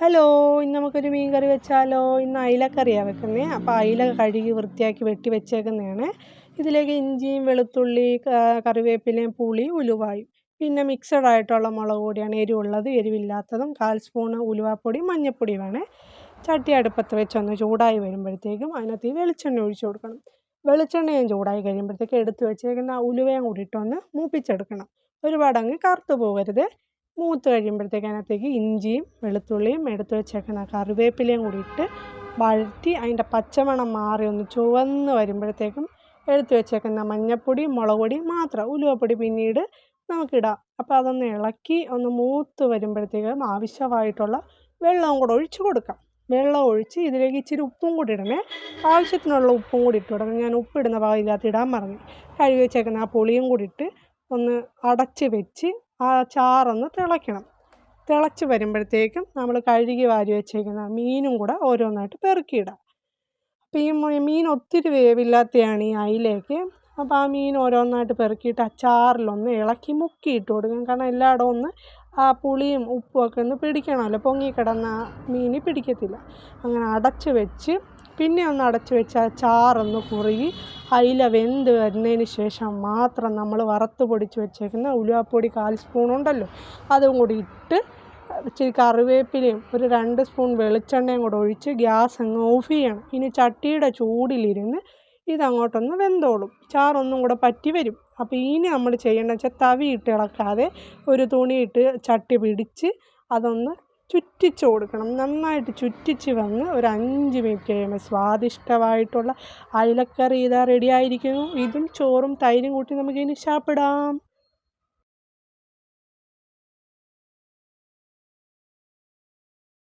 Hello ഇന്ന് നമുക്കൊരു മീൻ കറി വെച്ചാലോ? ഇന്ന് അയിലക്കറിയാണ് വെക്കുന്നത് അപ്പോൾ അയില കഴുകി വൃത്തിയാക്കി വെട്ടി വെച്ചേക്കുന്നതാണ്. ഇതിലേക്ക് ഇഞ്ചിയും വെളുത്തുള്ളി കറിവേപ്പിലയും പുളി ഉലുവായും. പിന്നെ മിക്സഡ് ആയിട്ടുള്ള മുളക് പൊടിയാണ് എരിവുള്ളത്. എരിവില്ലാത്തതും കാൽ സ്പൂണ് ഉലുവാപ്പൊടി മഞ്ഞൾപ്പൊടി വേണേ ചട്ടി അടുപ്പത്ത് വെച്ചൊന്ന് ചൂടായി വരുമ്പോഴത്തേക്കും അതിനകത്ത് ഈ വെളിച്ചെണ്ണ ഒഴിച്ചു കൊടുക്കണം. വെളിച്ചെണ്ണ ഞാൻ ചൂടായി കഴിയുമ്പോഴത്തേക്ക് എടുത്ത് വെച്ചേക്കുന്ന ഉലുവയും കൂടിയിട്ടൊന്ന് മൂപ്പിച്ചെടുക്കണം. ഒരുപാട് അങ്ങ് കറുത്ത് പോകരുത്. മൂത്ത് കഴിയുമ്പോഴത്തേക്ക് അതിനകത്തേക്ക് ഇഞ്ചിയും വെളുത്തുള്ളിയും എടുത്ത് വെച്ചേക്കുന്ന കറിവേപ്പിലയും കൂടി ഇട്ട് വഴറ്റി അതിന്റെ പച്ചമണം മാറി ഒന്ന് ചുവന്ന് വരുമ്പോഴത്തേക്കും എടുത്ത് വെച്ചേക്കുന്ന മഞ്ഞൾപ്പൊടി മുളക് പൊടി മാത്രം ഉലുവപ്പൊടി പിന്നീട് നമുക്കിടാം. അപ്പോൾ അതൊന്ന് ഇളക്കി ഒന്ന് മൂത്ത് വരുമ്പോഴത്തേക്കും ആവശ്യമായിട്ടുള്ള വെള്ളവും കൂടെ ഒഴിച്ച് കൊടുക്കാം. വെള്ളം ഒഴിച്ച് ഇതിലേക്ക് ഇച്ചിരി ഉപ്പും കൂടി ഇടണേ. ആവശ്യത്തിനുള്ള ഉപ്പും കൂടി ഇട്ട് കൊടുക്കണം. ഞാൻ ഉപ്പിടുന്ന ഭാഗം ഇതിനകത്ത് ഇടാൻ മറന്നു. കഴുകി വെച്ചേക്കുന്ന ആ പുളിയും കൂടി ഇട്ട് ഒന്ന് അടച്ച് വെച്ച് ആ ചാറൊന്ന് തിളയ്ക്കണം. തിളച്ച് വരുമ്പോഴത്തേക്കും നമ്മൾ കഴുകി വാരി വെച്ചേക്കുന്ന മീനും കൂടെ ഓരോന്നായിട്ട് പെറുക്കിയിടാം. അപ്പോൾ ഈ മീൻ ഒത്തിരി വേവില്ലാത്തതാണ് ഈ അയിലേക്ക്. അപ്പോൾ ആ മീൻ ഓരോന്നായിട്ട് പെറുക്കിയിട്ട് ആ ചാറിലൊന്ന് ഇളക്കി മുക്കിയിട്ട് കൊടുക്കും. കാരണം എല്ലായിടവും ഒന്ന് ആ പുളിയും ഉപ്പും ഒക്കെ ഒന്ന് പിടിക്കണമല്ലോ. പൊങ്ങിക്കിടന്ന മീൻ പിടിക്കത്തില്ല. അങ്ങനെ അടച്ച് വെച്ച് പിന്നെ ഒന്ന് അടച്ചു വെച്ചാൽ ചാറൊന്ന് കുറുകി അയില വെന്ത് വരുന്നതിന് ശേഷം മാത്രം നമ്മൾ വറുത്ത് പൊടിച്ച് വെച്ചേക്കുന്ന ഉലുവാപ്പൊടി കാൽ സ്പൂൺ ഉണ്ടല്ലോ അതും കൂടി ഇട്ട് ഇച്ചിരി കറിവേപ്പിലയും ഒരു രണ്ട് സ്പൂൺ വെളിച്ചെണ്ണയും കൂടെ ഒഴിച്ച് ഗ്യാസ് അങ്ങ് ഓഫ് ചെയ്യണം. ഇനി ചട്ടിയുടെ ചൂടിലിരുന്ന് ഇതങ്ങോട്ടൊന്ന് വെന്തോളും. ചാറൊന്നും കൂടെ പറ്റി വരും. അപ്പോൾ ഇനി നമ്മൾ ചെയ്യേണ്ടത് വെച്ചാൽ തവി ഇട്ട് ഇളക്കാതെ ഒരു തുണിയിട്ട് ചട്ടി പിടിച്ച് അതൊന്ന് ചുറ്റിച്ച് കൊടുക്കണം. നന്നായിട്ട് ചുറ്റിച്ച് വന്ന് ഒരു അഞ്ച് മിനിറ്റ് കഴിയുമ്പോൾ സ്വാദിഷ്ടമായിട്ടുള്ള അയിലക്കറി ഇതാ റെഡി ആയിരിക്കുന്നു. ഇതും ചോറും തൈരും കൂട്ടി നമുക്കിനി ശാപ്പിടാം